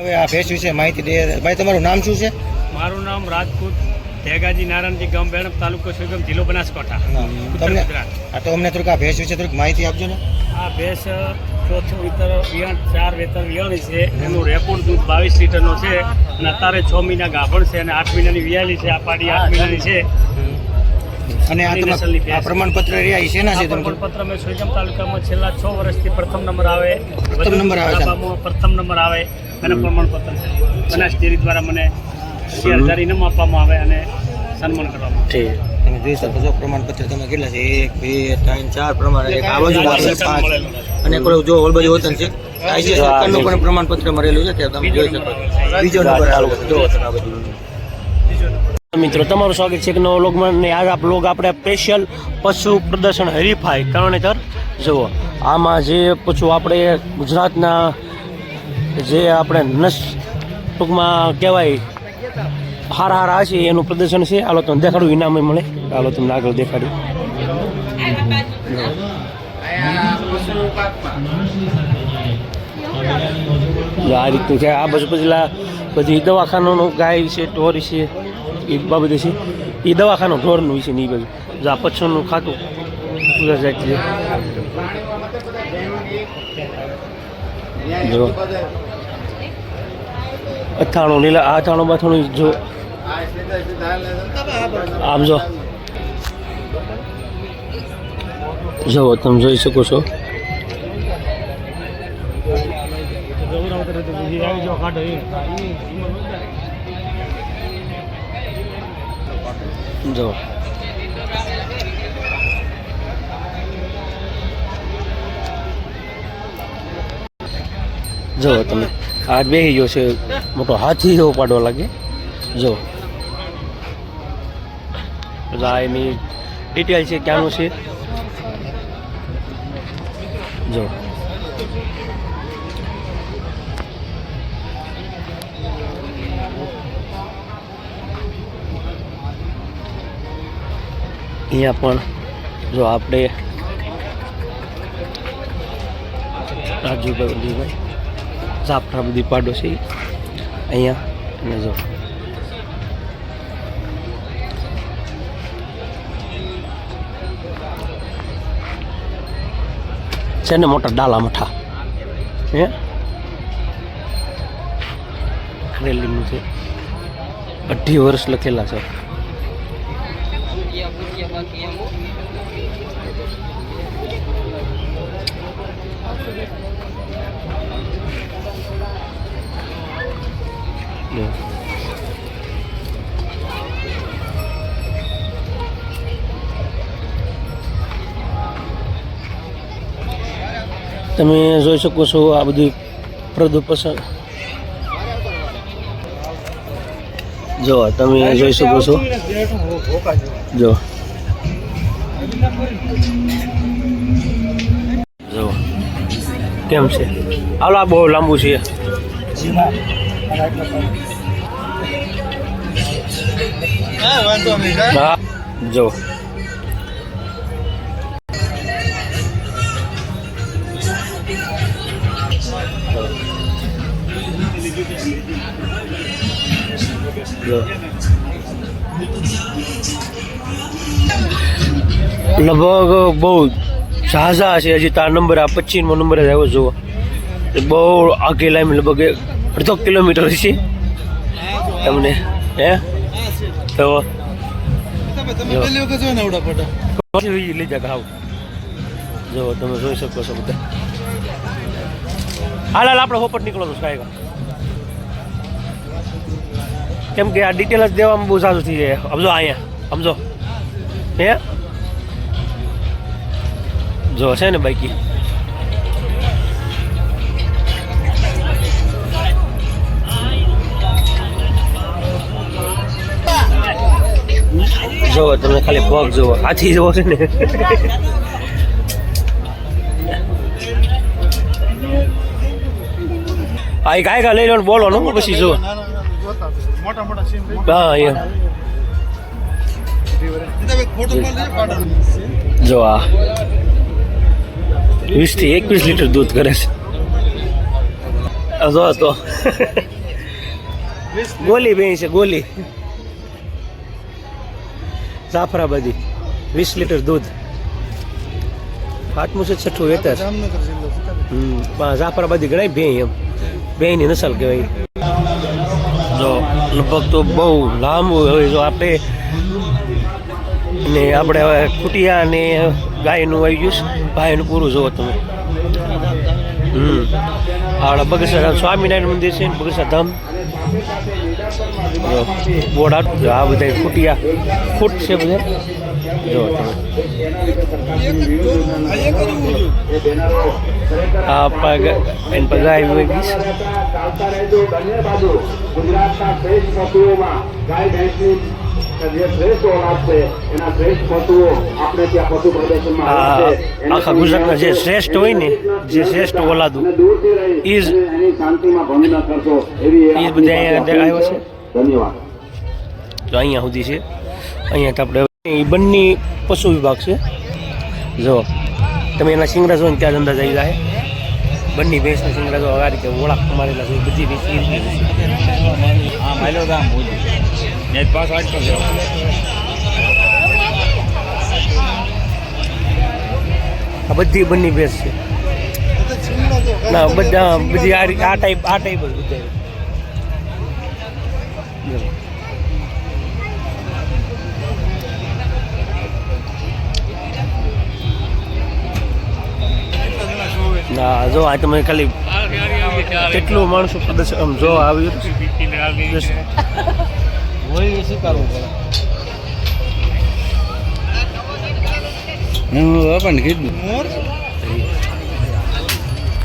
હવે આ ભેંસ વિશે માહિતી દે. ભાઈ તમારું નામ શું છે? મારું નામ રાજપૂત ભેગાજી નારાયણજી ગામ બેણપ તાલુકો સુગમ જિલ્લો બનાસકાંઠા તમને આ તો અમને થોડીક આ ભેંસ વિશે થોડીક માહિતી આપજો ને. આ ભેંસ ચોથું વિતર વિયાણ ચાર વેતર વિયાણી છે. એનું રેકોર્ડ દૂધ બાવીસ લીટરનો છે અને અત્યારે છ મહિના ગાભણ છે અને આઠ મહિનાની વિયાલી છે. આ પાડી આઠ મહિનાની છે. અને આ પ્રમાણપત્ર રહ્યા છે આ પ્રમાણપત્ર મેં સોયગામ તાલુકામાં છેલ્લા છ વર્ષથી પ્રથમ નંબર આવે. પ્રથમ નંબર આવે પ્રથમ નંબર આવે. અને પ્રમાણપત્ર બનાસ ડેરી દ્વારા મને અગિયાર હજાર ઇનામ આપવામાં આવે અને સન્માન કરવામાં આવે. તમે જોઈ શકો છો પ્રમાણપત્ર તમે કેટલા છે? એક બે ત્રણ ચાર પ્રમાણે એક આ બાજુ પાંચ. અને કોઈ જો ઓલ બાજુ વતન છે. આઈસી સરકારનું પણ પ્રમાણપત્ર મળેલું છે ત્યાં તમે જોઈ શકો બીજો નંબર આવો. જો. તમે આ બધું મિત્રો તમારું સ્વાગત છે કે નવો લોગમાં ને આજ આપ લોગ આપણે સ્પેશિયલ પશુ પ્રદર્શન હરીફાઈ. કારણેતર જુઓ આમાં જે પશુ આપણે ગુજરાતના જે આપણે નસ ટૂંકમાં કહેવાય હાર હાર છે, એનું પ્રદર્શન છે. હાલો તમને દેખાડું, ઇનામ મળે. હાલો તમને આગળ દેખાડ્યું જો આ રીતનું છે. આ બાજુ પછી બધી દવાખાનાનું ગાય છે, ઢોર છે, એ બાબતે છે. એ દવાખાનું ઢોરનું છે ને એ બાજુ. જો આ પછીનું ખાતું ગુજરાત છે. જો. અથાણું લીલા, આ અથાણું બથાણું જો. આમ જો. જો, તમે જોઈ શકો છો. જો. જો તમે આ બેહી ગયો છે, મોટો હાથી એવો પાડવા લાગે. જો. આ એની ડિટેલ છે ક્યાંનું છે? જો. અહીંયા પણ જો આપણે રાજુભાઈ વલ્લીભાઈ જાફરા બધી પાડો છે. અહીંયા જો. છે ને મોટા ડાલા મઠા. હે? રેલીનું છે. અઢી વર્ષ લખેલા છે. જો. તમે જોઈ શકો છો આ બધી પ્રદૂષણ જો, તમે જોઈ શકો છો. જો. જો. કેમ છે? હાલો, આ બહુ લાંબુ છે. જો. લગભગ બહુ ઝાઝા છે હજી તાર નંબર આ પચીસમો નંબર જ આવ્યો જુઓ. બહુ આગે લાઈન લગભગ અડધો કિલોમીટર છે. તમને હે? તો લઈ જા ખાવ. જો તમે જોઈ શકો છો બધા. હાલ હાલ આપણે હોપટ નીકળવાનું છે કાંઈ કેમ કે આ ડિટેલ જ દેવામાં બહુ સારું થઈ જાય. સમજો અહીંયા. સમજો. હે? જો છે ને બાઈકી જોવો તમે ખાલી પગ જોવો. હાથી જોવો છે ને. આ એક આયકા લઈ લો બોલો ને પછી જોવો. મોટા મોટા સીન હા અહીંયા જો આ. વીસથી એકવીસ લીટર દૂધ કરે છે. જો તો. ગોલી બે છે ગોલી. જાફરાબાદી, વીસ લીટર દૂધ. પાંચમું છે છઠ્ઠું વેતર. જાફરાબાદી ગણાય ભેં એમ. ભેંની નસલ કહેવાય. જો, લગભગ તો બહુ લાંબુ હોય જો આપણે ને આપણે હવે કુટિયા ને ગાયનું આવી ગયું છે. ભાઈનું પૂરું જુઓ તમે. હમ. આપણે બગસરા સ્વામિનારાયણ મંદિર છે બગસરા ધામ. જો, બોર્ડ આ આ બધા ખૂટિયા ખૂટ છે બધા. જો આ પગ, એન પગ આવી ગઈ જે આખા ગુજરાતના જે શ્રેષ્ઠ હોય ને, જે શ્રેષ્ઠ ઓલાદું એ જ- ઈ બધા અહીંયા આવ્યો છે. ધન્યવાદ. તો અહીંયા સુધી છે. અહીંયા તો આપણે એ બંને પશુ વિભાગ છે. જો તમે એના સિંગરા જોઈને ને ત્યાં ધંધા અંદાજ આવી જાય. બંને ભેંસના સિંગરા જો આ રીતે ઓળખ મારેલા છે બધી ભેંસ એ રીતે છે. આ બધી બંને ભેંસ છે. ના બધા બધી આ રીતે- આ ટાઈપ આ ટાઈપ જ બધા ના જો આ તમે ખાલી કેટલું માણસો પ્રદર્શન આમ જો આવ્યું બસ.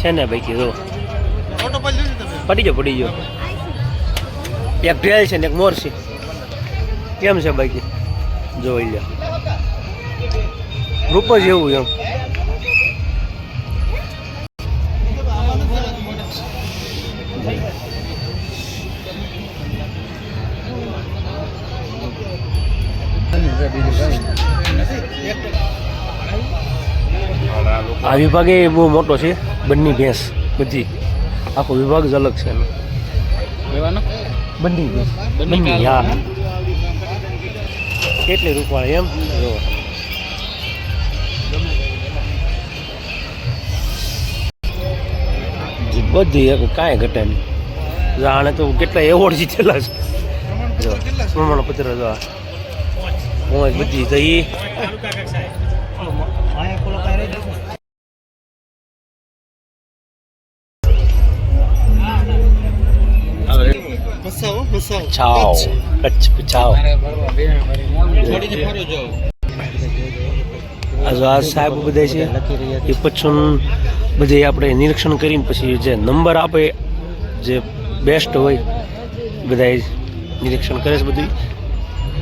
છે ને ભાઈ કીધું પડી ગયો પડી ગયો. એક ઢેલ છે ને એક મોર છે. કેમ છે બાકી? જોઈ લ્યો. રૂપ જ એવું એમ. આ વિભાગ એ બહુ મોટો છે બંની ભેંસ બધી. આખો વિભાગ જ અલગ છે બંની બંને ભેંસ. બંને હા. કેટલી રૂપાળી એમ? જો. બધી કાંઈ ઘટે નહીં. જાણે તો કેટલા એવોર્ડ જીતેલા છે. જો પ્રમાણપત્ર જો આ. બધી એ છાવ કચ્છ જો આ સાહેબ બધા છે, એ પછી બધે આપણે નિરીક્ષણ કરીને પછી જે નંબર આપે, જે બેસ્ટ હોય બધા નિરીક્ષણ કરે છે બધું.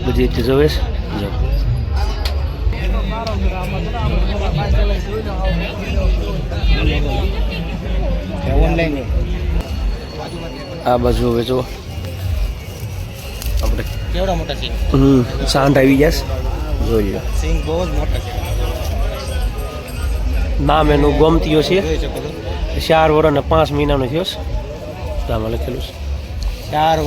બધી રીતે જોવે છે. જો આ બાજુ હવે જો આપણે કેવડા મોટા સિંગ હમ સાંઠ આવી ગયા જોઈ લો સિંગ બહુ જ મોટા છે. નામ એનું ગોમતીઓ છે. ચાર વર્ષ અને પાંચ મહિનાનો થયો છે. તો લખેલું છે. ચાર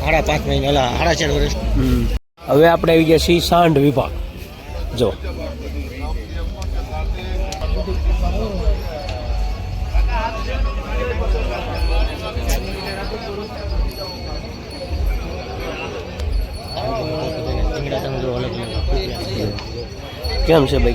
સાડા પાંચ મહિના સાડા ચાર વર્ષ હમ. હવે આપણે આવી ગયા છીએ સાંઢ વિભાગ. જો. કેમ છે ભાઈ?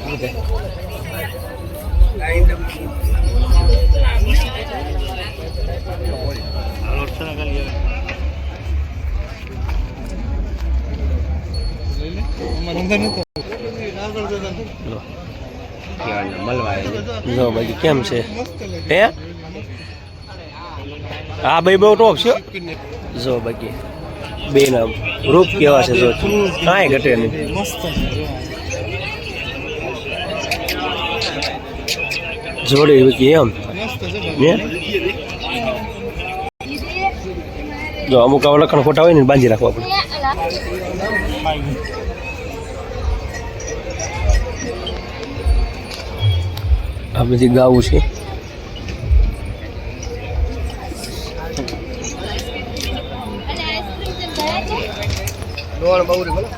જો ભાઈ કેમ છે? હે? હા ભાઈ બહુ ટોપ છે જો બાકી બે ના રૂપ કેવા છે જો? કાંઈ ઘટે નહીં. જોડે બાકી એમ? જો અમુક લખણ ખોટા હોય ને બાંધી રાખવા આપણે આ બધી ગાવું છે. દોડ બહુ